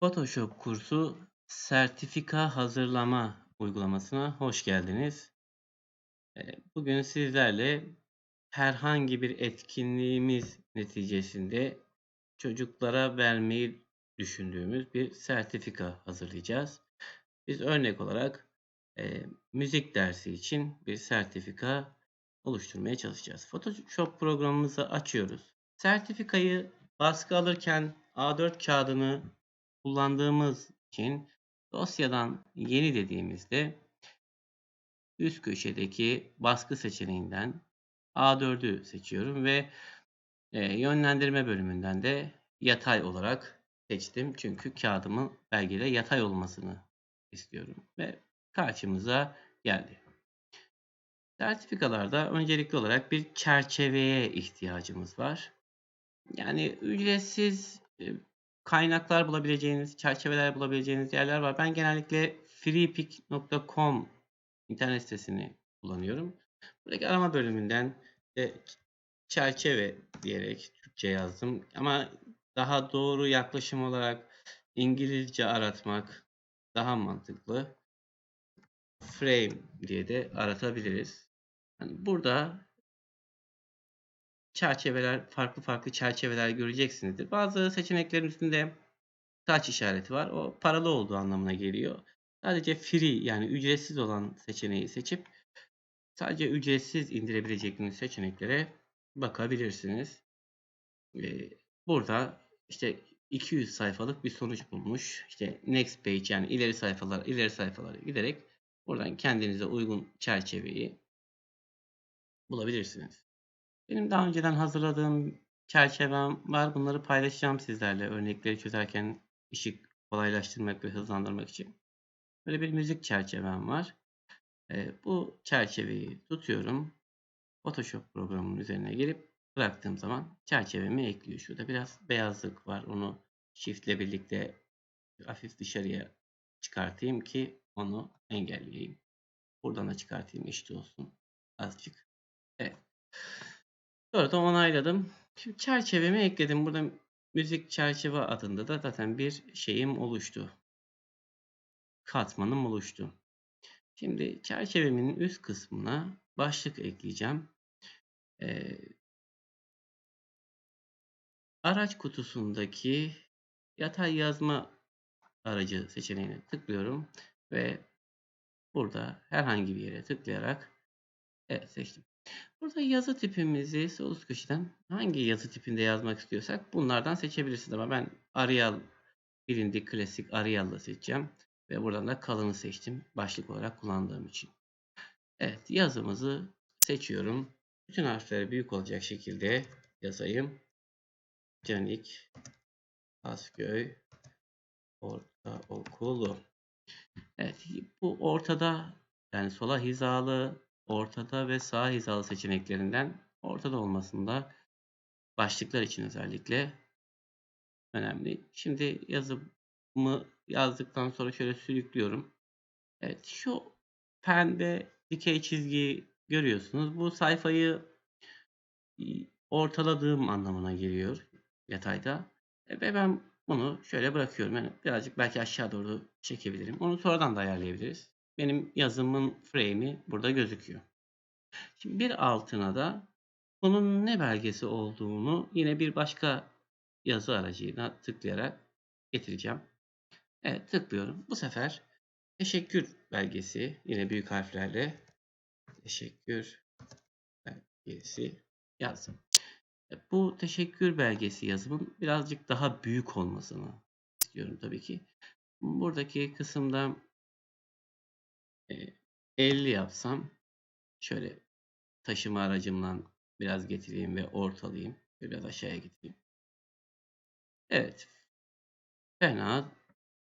Photoshop kursu sertifika hazırlama uygulamasına hoş geldiniz. Eee, bugün sizlerle herhangi bir etkinliğimiz neticesinde çocuklara vermeyi düşündüğümüz bir sertifika hazırlayacağız. Biz örnek olarak eee, müzik dersi için bir sertifika oluşturmaya çalışacağız. Photoshop programımızı açıyoruz. Sertifikayı baskı alırken A4 kağıdını kullandığımız için dosyadan yeni dediğimizde üst köşedeki baskı seçeneğinden A4'ü seçiyorum ve e, yönlendirme bölümünden de yatay olarak seçtim. Çünkü kağıdımın belgede yatay olmasını istiyorum ve karşımıza geldi. Sertifikalarda öncelikli olarak bir çerçeveye ihtiyacımız var. Yani ücretsiz e, kaynaklar bulabileceğiniz, çerçeveler bulabileceğiniz yerler var. Ben genellikle freepik.com internet sitesini kullanıyorum. Buradaki arama bölümünden de çerçeve diyerek Türkçe yazdım. Ama daha doğru yaklaşım olarak İngilizce aratmak daha mantıklı. Frame diye de aratabiliriz. Yani burada çerçeveler, farklı farklı çerçeveler göreceksinizdir. Bazı seçeneklerin üstünde taç işareti var. O paralı olduğu anlamına geliyor. Sadece free yani ücretsiz olan seçeneği seçip sadece ücretsiz indirebileceğiniz seçeneklere bakabilirsiniz. Ee, burada işte 200 sayfalık bir sonuç bulmuş. İşte next page yani ileri sayfalar, ileri sayfalara giderek buradan kendinize uygun çerçeveyi bulabilirsiniz. Benim daha önceden hazırladığım çerçevem var. Bunları paylaşacağım sizlerle örnekleri çözerken işi kolaylaştırmak ve hızlandırmak için. Böyle bir müzik çerçevem var. Ee, bu çerçeveyi tutuyorum. Photoshop programının üzerine gelip bıraktığım zaman çerçevemi ekliyor. Şurada biraz beyazlık var. Onu Shift ile birlikte hafif dışarıya çıkartayım ki onu engelleyeyim. Buradan da çıkartayım eşit olsun. Azıcık. Sonra da onayladım. Şimdi çerçevemi ekledim. Burada müzik çerçeve adında da zaten bir şeyim oluştu. Katmanım oluştu. Şimdi çerçevemin üst kısmına başlık ekleyeceğim. Ee, araç kutusundaki yatay yazma aracı seçeneğine tıklıyorum ve burada herhangi bir yere tıklayarak evet seçtim. Burada yazı tipimizi sol üst köşeden hangi yazı tipinde yazmak istiyorsak bunlardan seçebilirsiniz. Ama ben Arial bilindik klasik Arial'la seçeceğim. Ve buradan da kalını seçtim. Başlık olarak kullandığım için. Evet yazımızı seçiyorum. Bütün harfleri büyük olacak şekilde yazayım. Canik Asköy Ortaokulu. Evet bu ortada yani sola hizalı ortada ve sağ hizalı seçeneklerinden ortada olmasında başlıklar için özellikle önemli. Şimdi yazımı yazdıktan sonra şöyle sürüklüyorum. Evet şu pembe dikey çizgiyi görüyorsunuz. Bu sayfayı ortaladığım anlamına geliyor yatayda. E, ve ben bunu şöyle bırakıyorum. Yani birazcık belki aşağı doğru çekebilirim. Onu sonradan da ayarlayabiliriz. Benim yazımın frame'i burada gözüküyor. Şimdi bir altına da bunun ne belgesi olduğunu yine bir başka yazı aracıyla tıklayarak getireceğim. Evet tıklıyorum. Bu sefer teşekkür belgesi yine büyük harflerle teşekkür belgesi yazdım. E, bu teşekkür belgesi yazımın birazcık daha büyük olmasını istiyorum tabii ki. Buradaki kısımda 50 yapsam şöyle taşıma aracımla biraz getireyim ve ortalayayım. Biraz aşağıya getireyim. Evet. Fena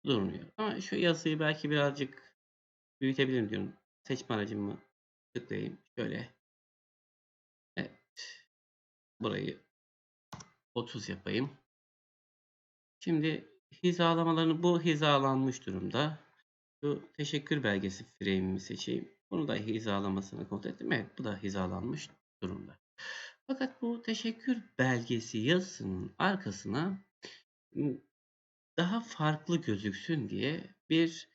durmuyor. Ama şu yazıyı belki birazcık büyütebilirim diyorum. Seçme aracımı tıklayayım. Şöyle. Evet. Burayı 30 yapayım. Şimdi hizalamalarını bu hizalanmış durumda. Şu teşekkür belgesi frame'imi seçeyim. Bunu da hizalamasını kontrol ettim. Evet bu da hizalanmış durumda. Fakat bu teşekkür belgesi yazısının arkasına daha farklı gözüksün diye bir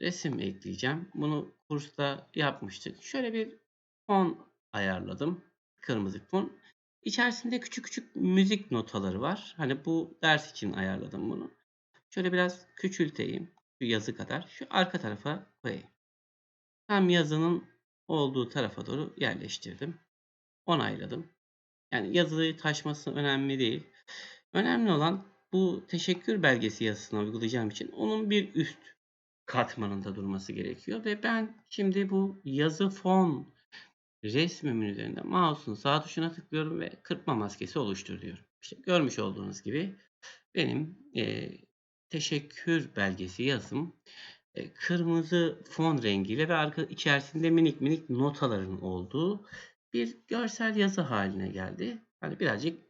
resim ekleyeceğim. Bunu kursta yapmıştık. Şöyle bir fon ayarladım. Kırmızı fon. İçerisinde küçük küçük müzik notaları var. Hani bu ders için ayarladım bunu. Şöyle biraz küçülteyim. Şu yazı kadar. Şu arka tarafa koyayım. Tam yazının olduğu tarafa doğru yerleştirdim. Onayladım. Yani yazıyı taşması önemli değil. Önemli olan bu teşekkür belgesi yazısına uygulayacağım için onun bir üst katmanında durması gerekiyor. Ve ben şimdi bu yazı fon resmimin üzerinde mouse'un sağ tuşuna tıklıyorum ve kırpma maskesi oluştur diyorum. İşte görmüş olduğunuz gibi benim e, teşekkür belgesi yazım e, kırmızı fon rengiyle ve arka içerisinde minik minik notaların olduğu bir görsel yazı haline geldi. Hani birazcık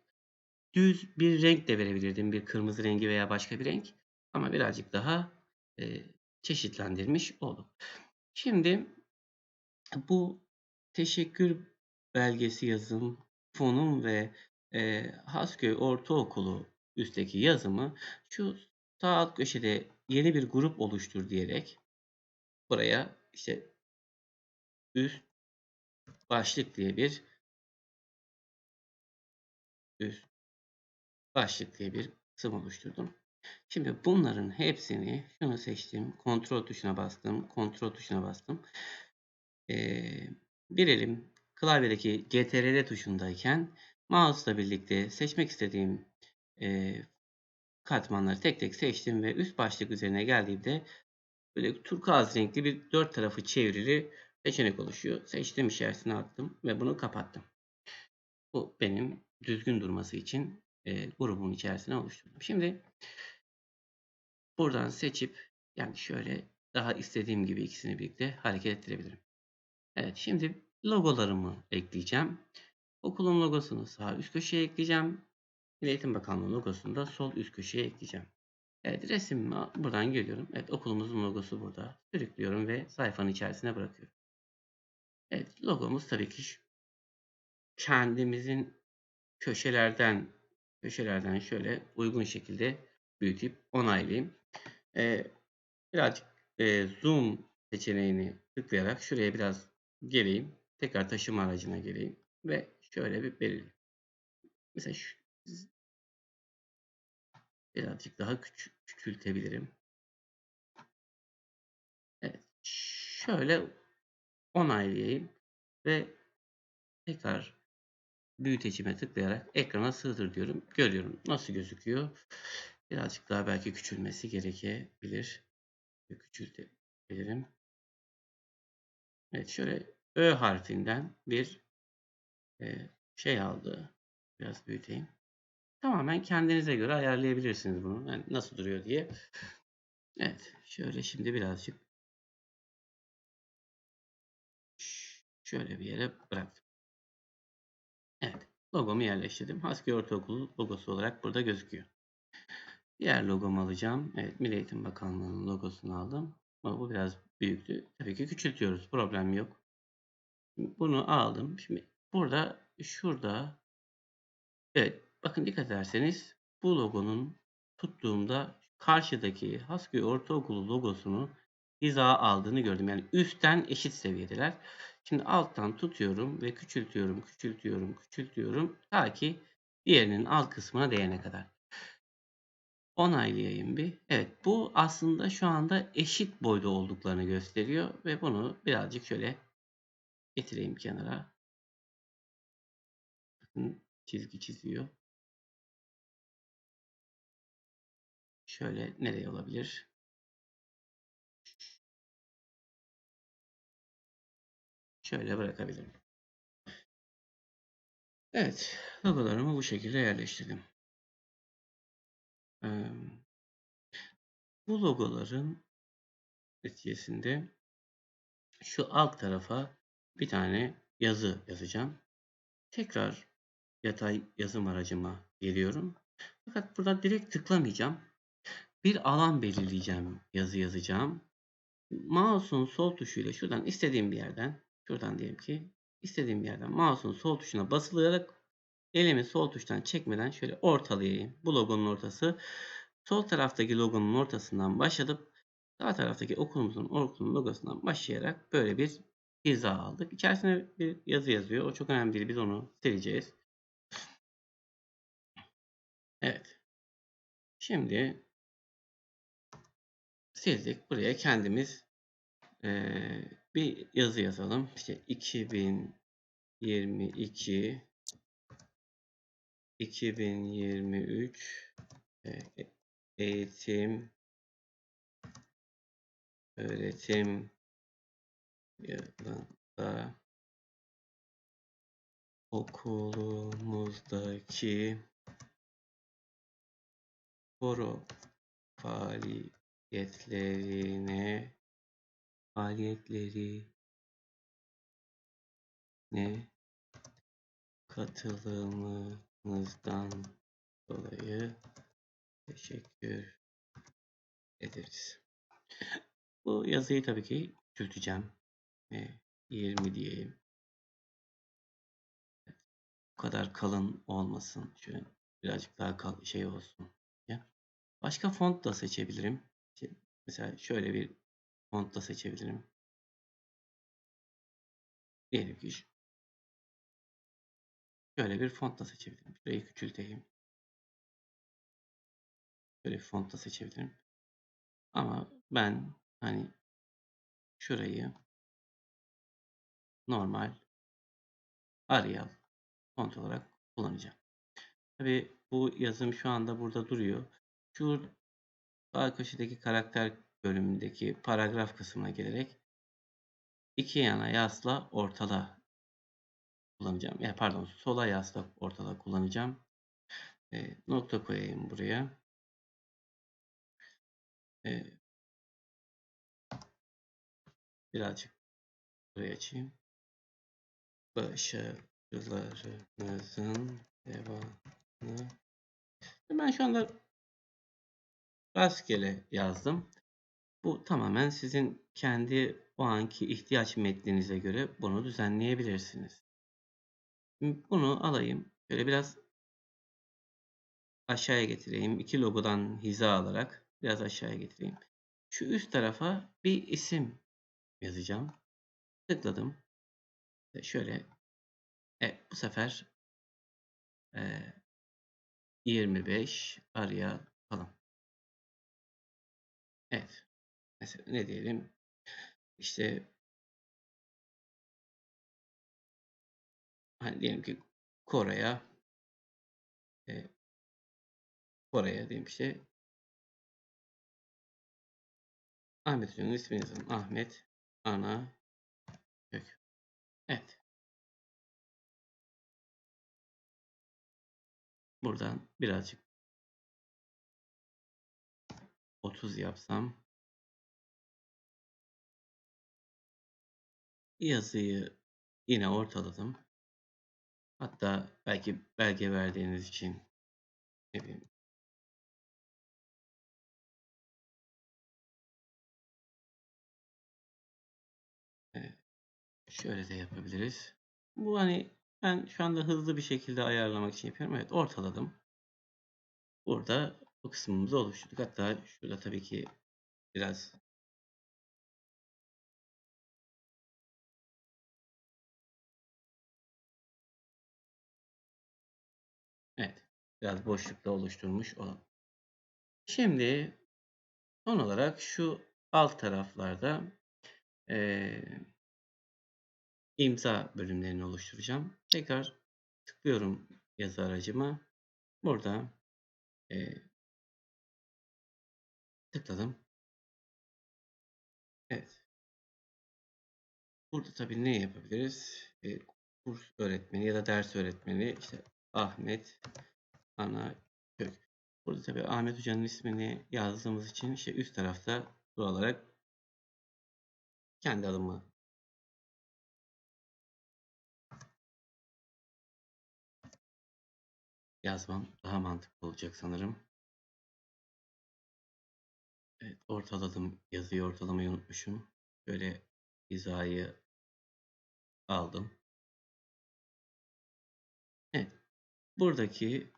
düz bir renk de verebilirdim. Bir kırmızı rengi veya başka bir renk. Ama birazcık daha e, çeşitlendirmiş olduk. Şimdi bu teşekkür belgesi yazım, fonum ve e, Hasköy Ortaokulu üstteki yazımı şu sağ alt köşede yeni bir grup oluştur diyerek buraya işte üst başlık diye bir üst başlık diye bir kısım oluşturdum. Şimdi bunların hepsini şunu seçtim. Kontrol tuşuna bastım. Kontrol tuşuna bastım. Ee, bir elim klavyedeki CTRL tuşundayken mouse'la birlikte seçmek istediğim e, katmanları tek tek seçtim ve üst başlık üzerine geldiğimde böyle turkuaz renkli bir dört tarafı çevrili seçenek oluşuyor. Seçtiğim içerisine attım ve bunu kapattım. Bu benim düzgün durması için e, grubun içerisine oluşturdum. Şimdi buradan seçip yani şöyle daha istediğim gibi ikisini birlikte hareket ettirebilirim. Evet şimdi logolarımı ekleyeceğim. Okulun logosunu sağ üst köşeye ekleyeceğim. Milli Eğitim Bakanlığı logosunu da sol üst köşeye ekleyeceğim. Evet resimime buradan geliyorum. Evet okulumuzun logosu burada. Sürüklüyorum ve sayfanın içerisine bırakıyorum. Evet logomuz tabii ki kendimizin köşelerden köşelerden şöyle uygun şekilde büyütüp onaylayayım. Ee, birazcık e, zoom seçeneğini tıklayarak şuraya biraz geleyim. Tekrar taşıma aracına geleyim ve şöyle bir belirleyeyim. Mesela şu, birazcık daha küçük, küçültebilirim. Evet. Şöyle onaylayayım ve tekrar büyütecime tıklayarak ekrana sığdır diyorum. Görüyorum nasıl gözüküyor. Birazcık daha belki küçülmesi gerekebilir. Küçültebilirim. Evet şöyle Ö harfinden bir e, şey aldı. Biraz büyüteyim. Tamamen kendinize göre ayarlayabilirsiniz bunu. Yani nasıl duruyor diye. Evet. Şöyle şimdi birazcık şöyle bir yere bıraktım. Evet. Logomu yerleştirdim. Husky Ortaokulu logosu olarak burada gözüküyor. Diğer logomu alacağım. Evet. Milli Eğitim Bakanlığı'nın logosunu aldım. Ama bu biraz büyüktü. Tabii ki küçültüyoruz. Problem yok. Bunu aldım. Şimdi burada şurada evet bakın dikkat ederseniz bu logonun tuttuğumda karşıdaki Hasköy Ortaokulu logosunu hiza aldığını gördüm. Yani üstten eşit seviyedeler. Şimdi alttan tutuyorum ve küçültüyorum, küçültüyorum, küçültüyorum ta ki diğerinin alt kısmına değene kadar. Onaylayayım bir. Evet bu aslında şu anda eşit boyda olduklarını gösteriyor ve bunu birazcık şöyle getireyim kenara. Bakın çizgi çiziyor. Şöyle nereye olabilir? Şöyle bırakabilirim. Evet, logolarımı bu şekilde yerleştirdim. Bu logoların neticesinde şu alt tarafa bir tane yazı yazacağım. Tekrar yatay yazım aracıma geliyorum. Fakat burada direkt tıklamayacağım. Bir alan belirleyeceğim yazı yazacağım. Mouse'un sol tuşuyla şuradan istediğim bir yerden şuradan diyelim ki istediğim bir yerden mouse'un sol tuşuna basılarak elimi sol tuştan çekmeden şöyle ortalayayım. Bu logonun ortası. sol taraftaki logonun ortasından başlatıp sağ taraftaki okulumuzun okulun logosundan başlayarak böyle bir hiza aldık. İçerisine bir yazı yazıyor. O çok önemli değil. Biz onu sileceğiz. Evet. Şimdi sildik. Buraya kendimiz eee, bir yazı yazalım. İşte 2022 2023 e, eğitim öğretim yılında okulumuzdaki foro faaliyetlerine faaliyetlerine katılımınızdan dolayı teşekkür ederiz. Bu yazıyı tabii ki küçülteceğim. E, 20 diyeyim. Bu kadar kalın olmasın. Şöyle birazcık daha kal şey olsun. Ya. Başka font da seçebilirim. Mesela şöyle bir font da seçebilirim. Diyelim ki şöyle bir font da seçebilirim. Şurayı küçülteyim. Şöyle bir font da seçebilirim. Ama ben hani şurayı normal Arial font olarak kullanacağım. Tabii bu yazım şu anda burada duruyor. Şu sağ köşedeki karakter bölümündeki paragraf kısmına gelerek iki yana yasla ortala kullanacağım. Ya pardon sola yasla ortala kullanacağım. E, nokta koyayım buraya. E, birazcık buraya açayım. Başarılarınızın devamını ben şu anda rastgele yazdım. Bu tamamen sizin kendi o anki ihtiyaç metninize göre bunu düzenleyebilirsiniz. Bunu alayım. Şöyle biraz aşağıya getireyim. İki logodan hiza alarak biraz aşağıya getireyim. Şu üst tarafa bir isim yazacağım. Tıkladım. Şöyle evet, bu sefer e, 25 araya kalın. Evet. Mesela ne diyelim? İşte hani diyelim ki Kore'ye e, Kore'ye diyelim işte Ahmet Hoca'nın ismini yazalım. Ahmet Ana Kök. Evet. Buradan birazcık 30 yapsam yazıyı yine ortaladım. Hatta belki belge verdiğiniz için ne bileyim şöyle de yapabiliriz. Bu hani ben şu anda hızlı bir şekilde ayarlamak için yapıyorum. Evet ortaladım. Burada bu kısmımızı oluşturduk. Hatta şurada tabii ki biraz evet biraz boşlukta oluşturmuş olalım. Şimdi son olarak şu alt taraflarda eee imza bölümlerini oluşturacağım. Tekrar tıklıyorum yazı aracıma. Burada eee, tıkladım. Evet. Burada tabii ne yapabiliriz? Eee, kurs öğretmeni ya da ders öğretmeni işte Ahmet Ana Kök. Burada tabii Ahmet Hoca'nın ismini yazdığımız için işte üst tarafta doğal olarak kendi adımı yazmam daha mantıklı olacak sanırım. Evet, ortaladım. Yazıyı ortalamayı unutmuşum. Şöyle hizayı aldım. Evet. Buradaki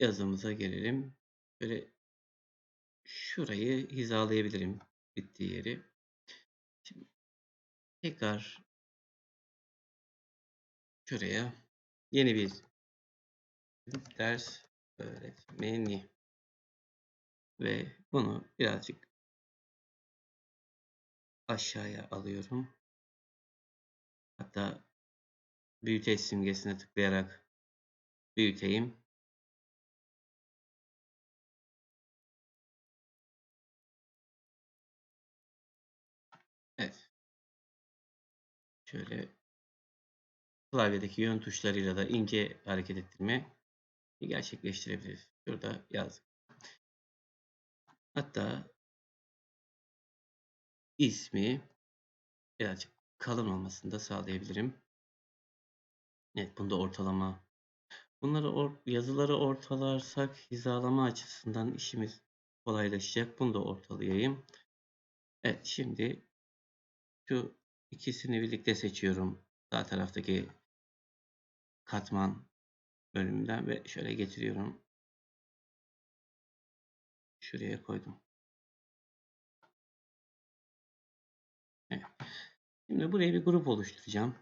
yazımıza gelelim. Böyle şurayı hizalayabilirim bittiği yeri. Şimdi tekrar şuraya yeni bir ders öğretmeni ve bunu birazcık aşağıya alıyorum. Hatta büyüteç simgesine tıklayarak büyüteyim. Evet. Şöyle klavyedeki yön tuşlarıyla da ince hareket ettirme gerçekleştirebiliriz. Şurada yaz. Hatta ismi birazcık kalın olmasını da sağlayabilirim. Evet, bunda ortalama. Bunları or yazıları ortalarsak hizalama açısından işimiz kolaylaşacak. Bunu da ortalayayım. Evet, şimdi şu ikisini birlikte seçiyorum. Sağ taraftaki katman bölümünden ve şöyle getiriyorum. Şuraya koydum. Evet. Şimdi buraya bir grup oluşturacağım.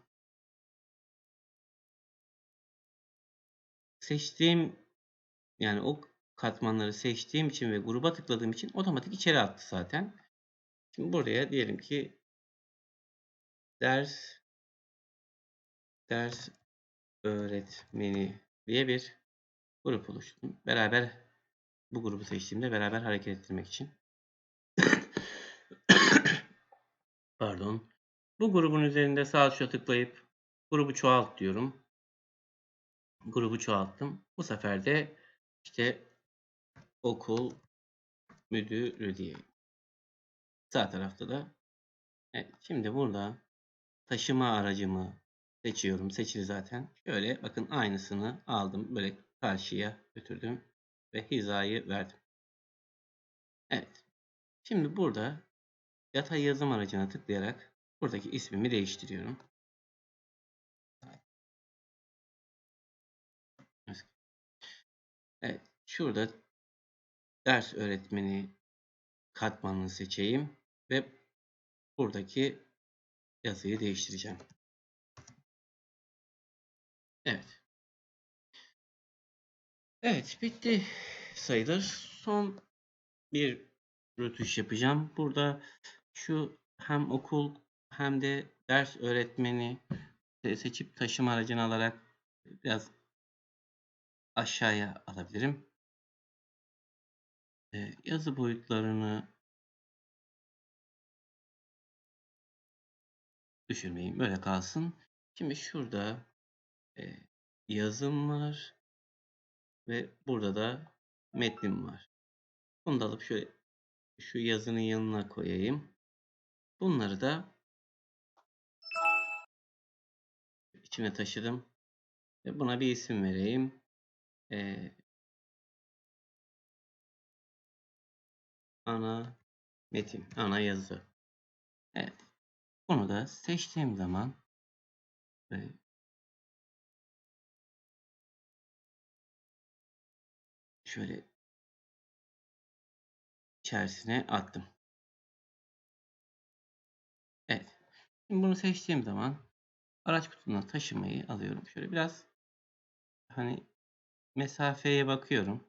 Seçtiğim yani o katmanları seçtiğim için ve gruba tıkladığım için otomatik içeri attı zaten. Şimdi buraya diyelim ki ders ders öğretmeni diye bir grup oluşturdum. Beraber bu grubu seçtiğimde beraber hareket ettirmek için. Pardon. Bu grubun üzerinde sağ tuşa tıklayıp grubu çoğalt diyorum. Grubu çoğalttım. Bu sefer de işte okul müdürü diye. Sağ tarafta da evet, şimdi burada taşıma aracımı seçiyorum. Seçili zaten. Şöyle bakın aynısını aldım. Böyle karşıya götürdüm ve hizayı verdim. Evet. Şimdi burada yatay yazım aracına tıklayarak buradaki ismimi değiştiriyorum. Evet. Şurada ders öğretmeni katmanını seçeyim ve buradaki yazıyı değiştireceğim. Evet. Evet bitti sayılır. Son bir rötuş yapacağım. Burada şu hem okul hem de ders öğretmeni seçip taşıma aracını alarak biraz aşağıya alabilirim. Ee, yazı boyutlarını düşürmeyeyim. Böyle kalsın. Şimdi şurada e, yazım var. Ve burada da metnim var. Bunu da alıp şöyle şu yazının yanına koyayım. Bunları da içine taşıdım. Ve buna bir isim vereyim. Ee, ana metin, ana yazı. Evet. Bunu da seçtiğim zaman şöyle içerisine attım. Evet. Şimdi bunu seçtiğim zaman araç kutusundan taşımayı alıyorum. Şöyle biraz hani mesafeye bakıyorum.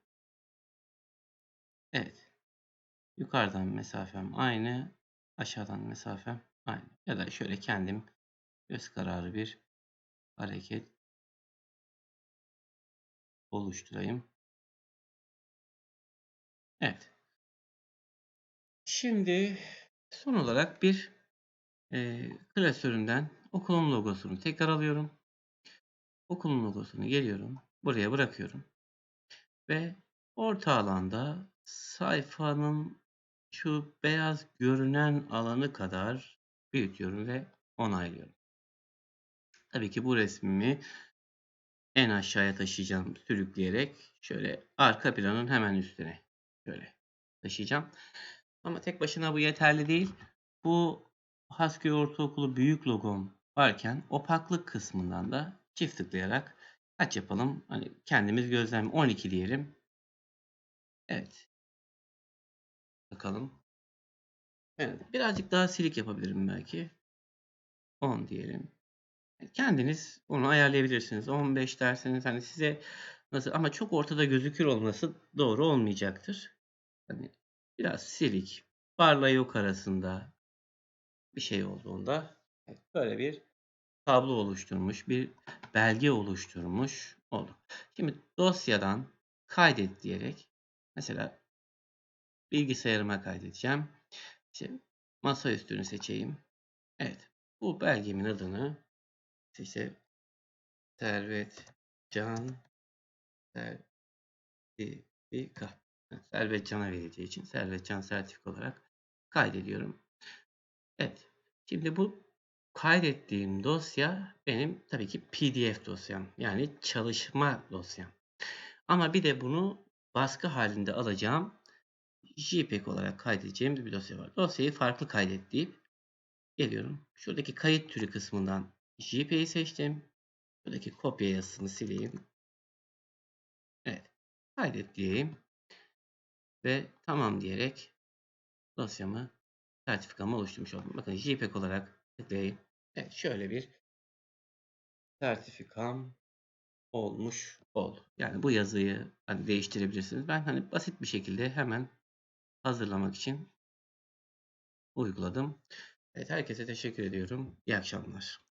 Evet. Yukarıdan mesafem aynı. Aşağıdan mesafem aynı. Ya da şöyle kendim göz kararı bir hareket oluşturayım. Evet. Şimdi son olarak bir e, klasöründen okulun logosunu tekrar alıyorum. Okulun logosunu geliyorum. Buraya bırakıyorum. Ve orta alanda sayfanın şu beyaz görünen alanı kadar büyütüyorum ve onaylıyorum. Tabii ki bu resmimi en aşağıya taşıyacağım sürükleyerek şöyle arka planın hemen üstüne şöyle taşıyacağım. Ama tek başına bu yeterli değil. Bu Hasköy Ortaokulu büyük logom varken opaklık kısmından da çift tıklayarak kaç yapalım? Hani kendimiz gözlem 12 diyelim. Evet. Bakalım. Evet. Birazcık daha silik yapabilirim belki. 10 diyelim. Kendiniz onu ayarlayabilirsiniz. 15 derseniz hani size nasıl ama çok ortada gözükür olması doğru olmayacaktır. Hani biraz silik, barla yok arasında bir şey olduğunda böyle bir tablo oluşturmuş, bir belge oluşturmuş olduk. Şimdi dosyadan kaydet diyerek mesela bilgisayarıma kaydedeceğim. İşte masa üstünü seçeyim. Evet. Bu belgemin adını işte Servet Can Sertifika. Servet Can'a vereceği için Servet Can sertifika olarak kaydediyorum. Evet. Şimdi bu kaydettiğim dosya benim tabii ki PDF dosyam. Yani çalışma dosyam. Ama bir de bunu baskı halinde alacağım JPEG olarak kaydedeceğim bir dosya var. Dosyayı farklı kaydet deyip geliyorum. Şuradaki kayıt türü kısmından JPEG'i seçtim. Buradaki kopya yazısını sileyim. Evet. Kaydet diyeyim. Ve tamam diyerek dosyamı sertifikamı oluşturmuş oldum. Bakın JPEG olarak tıklayayım. Evet şöyle bir sertifikam olmuş oldu. Yani bu yazıyı hani değiştirebilirsiniz. Ben hani basit bir şekilde hemen hazırlamak için uyguladım. Evet herkese teşekkür ediyorum. İyi akşamlar.